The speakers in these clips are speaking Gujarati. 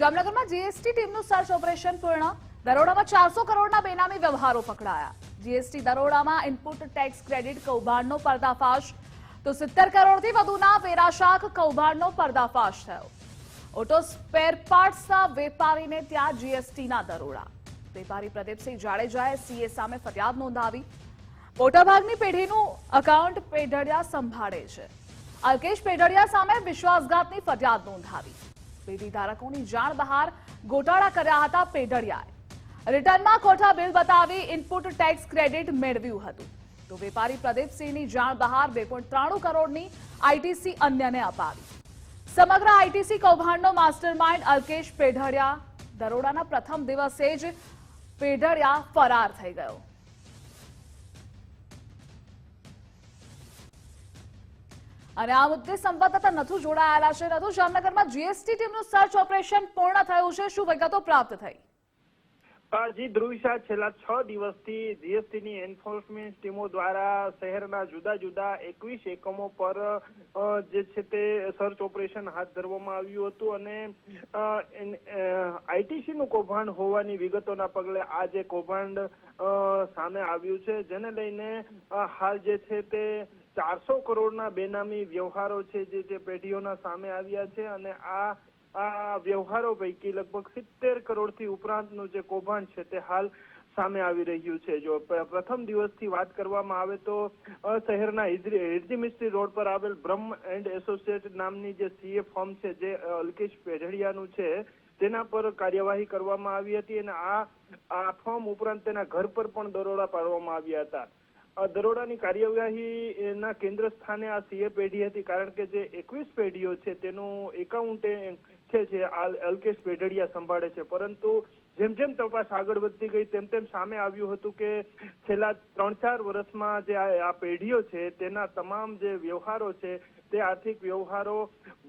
જામનગરમાં જીએસટી ટીમનું સર્ચ ઓપરેશન પૂર્ણ. દરોડામાં ચારસો કરોડના બેનામી વ્યવહારો પકડાયા. જીએસટી દરોડામાં ઇનપુટ ટેક્સ ક્રેડિટ કૌભાંડનો પર્દાફાશ. તો સિત્તેર કરોડથી વધુના વેરાશાખ કૌભાંડનો પર્દાફાશ થયો. ઓટો સ્પેર પાર્ટ્સના વેપારીને ત્યાં જીએસટીના દરોડા. વેપારી પ્રદીપસિંહ જાડેજાએ સીએ સામે ફરિયાદ નોંધાવી. મોટાભાગની પેઢીનું અકાઉન્ટ પેઢડિયા સંભાળે છે. અલ્કેશ પેઢડિયા સામે વિશ્વાસઘાતની ફરિયાદ નોંધાવી. પેઢી ધારકોની જાણ બહાર ગોટાળા કર્યા હતા પેઢડિયાએ. રિટર્નમાં ખોટા બિલ બતાવી ઇનપુટ ટેક્સ ક્રેડિટ મેળવ્યું હતું. તો વેપારી પ્રદીપસિંહની જાણ બહાર બે કરોડની આઈટીસી અન્યને અપાવી. સમગ્ર આઈટીસી કૌભાંડનો માસ્ટરમાઇન્ડ અલ્કેશ પેઢડિયા દરોડાના પ્રથમ દિવસે જ પેઢડિયા ફરાર થઈ ગયો. અને આ મુદ્દે સંવાદદાતા નથુ જોડાયેલા છે. નથુ, જામનગરમાં જીએસટી ટીમનું સર્ચ ઓપરેશન પૂર્ણ થયું છે. શું વિગતો પ્રાપ્ત થઈ? જી ધ્રુવિશા છેલ્લા છ દિવસથી જીએસટીની એન્ફોર્સમેન્ટ ટીમો દ્વારા શહેરના જુદા જુદા એકવીસ એકમો પર જે છે તે સર્ચ ઓપરેશન હાથ ધરવામાં આવ્યું હતું અને આઈટીસી નું કૌભાંડ હોવાની વિગતોના પગલે આ જે કૌભાંડ સામે આવ્યું છે. જેને લઈને હાલ જે છે તે ચારસો કરોડના બેનામી વ્યવહારો છે જે તે પેઢીઓના સામે આવ્યા છે અને આ આ વ્યવહારો પૈકી લગભગ સિત્તેર કરોડથી ઉપરાંતનું જે કૌભાંડ છે તે હાલ સામે આવી રહ્યું છે. જો પ્રથમ દિવસથી વાત કરવામાં આવે તો શહેરના હિરજી મિસ્ત્રી રોડ પર આવેલ બ્રહ્મ એન્ડ એસોસિએટ નામની જે સીએ ફર્મ છે જે અલ્કેશ પેઢડિયાનું છે, તેના પર કાર્યવાહી કરવામાં આવી હતી અને આ આ ફર્મ ઉપરાંત તેના ઘર પર પણ દરોડા પાડવામાં આવ્યા હતા. દરોડાની કાર્યવાહી ના કેન્દ્ર સ્થાને આ સીએ પેઢી હતી, કારણ કે જે એકવીસ પેઢીઓ છે તેનું એકાઉન્ટ છે જે અલ્કેશ પેઢડિયા સંભાળે છે. પરંતુ જેમ જેમ તપાસ આગળ વધતી ગઈ, તેમ તેમ સામે આવ્યું હતું કે છેલ્લા ત્રણ ચાર વર્ષમાં જે આ પેઢીઓ છે, તેના તમામ જે વ્યવહારો છે, તે આર્થિક વ્યવહારો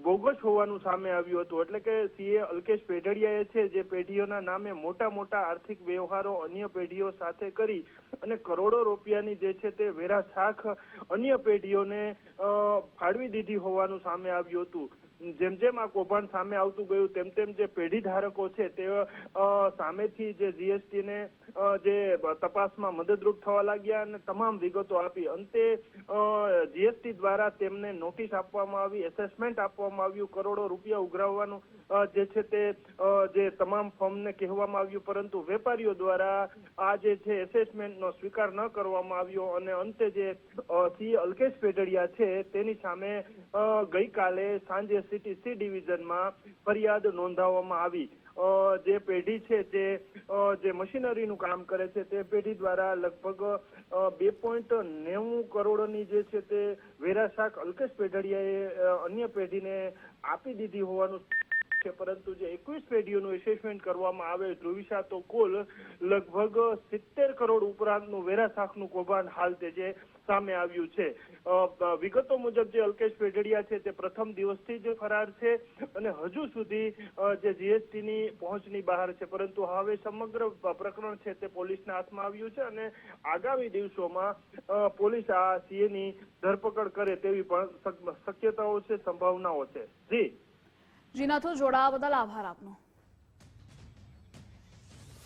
બોગસ હોવાનું સામે આવ્યું હતું. એટલે કે સીએ અલ્કેશ પેઢડિયાએ છે જે પેઢીઓના નામે મોટા મોટા આર્થિક વ્યવહારો અન્ય પેઢીઓ સાથે કરી અને કરોડો રૂપિયાની જે છે તે વેરા શાખ અન્ય પેઢીઓને ફાળવી દીધી હોવાનું સામે આવ્યું હતું. જેમ જેમ આ કૌભાંડ સામે આવતું ગયું, તેમ તેમ જે પેઢી ધારકો છે, તે સામેથી જે જીએસટી ને જે તપાસમાં મદદરૂપ થવા લાગ્યા અને તમામ વિગતો આપી. અંતે જીએસટી દ્વારા તેમને નોટિસ આપવામાં આવી એસેસમેન્ટ આપવામાં આવ્યું, કરોડો રૂપિયા ઉઘરાવવાનું જે છે તે જે તમામ ફોર્મને કહેવામાં આવ્યું. પરંતુ વેપારીઓ દ્વારા આ જે છે એસેસમેન્ટનો સ્વીકાર ન કરવામાં આવ્યો અને અંતે જે સી અલ્કેશ પેઢડિયા છે, તેની સામે ગઈકાલે સાંજે સિટી સી ડિવિઝનમાં ફરિયાદ નોંધાવવામાં આવી. જે પેઢી છે તે જે મશીનરીનું કામ કરે છે તે પેઢી દ્વારા લગભગ બે પોઈન્ટ નેવું કરોડની જે છે તે વેરાશાક અલ્કેશ પેઢડિયાએ અન્ય પેઢીને આપી દીધી હોવાનું છે, પરંતુ જે એકવીસ પેઢીઓનું એસેસમેન્ટ કરવામાં આવે, ધ્રુવિશા તો કુલ લગભગ સિત્તેર કરોડ ઉપરાંતનું વેરાશાખનું કૌભાંડ હાલ તે જે સામે આવ્યું છે. વિગતો મુજબ જે અલ્કેશ પેઢડિયા છે, તે પ્રથમ દિવસથી જ ફરાર છે અને હજુ સુધી જે જીએસટીની પહોંચની બહાર છે. પરંતુ હવે સમગ્ર પ્રકરણ છે તે પોલીસના હાથમાં આવ્યું છે અને આગામી દિવસોમાં પોલીસ આ સીએની ધરપકડ કરે તેવી પણ શક્યતાઓ છે, સંભાવનાઓ છે. જી. જી જોડાવા બદલ આભાર આપનો.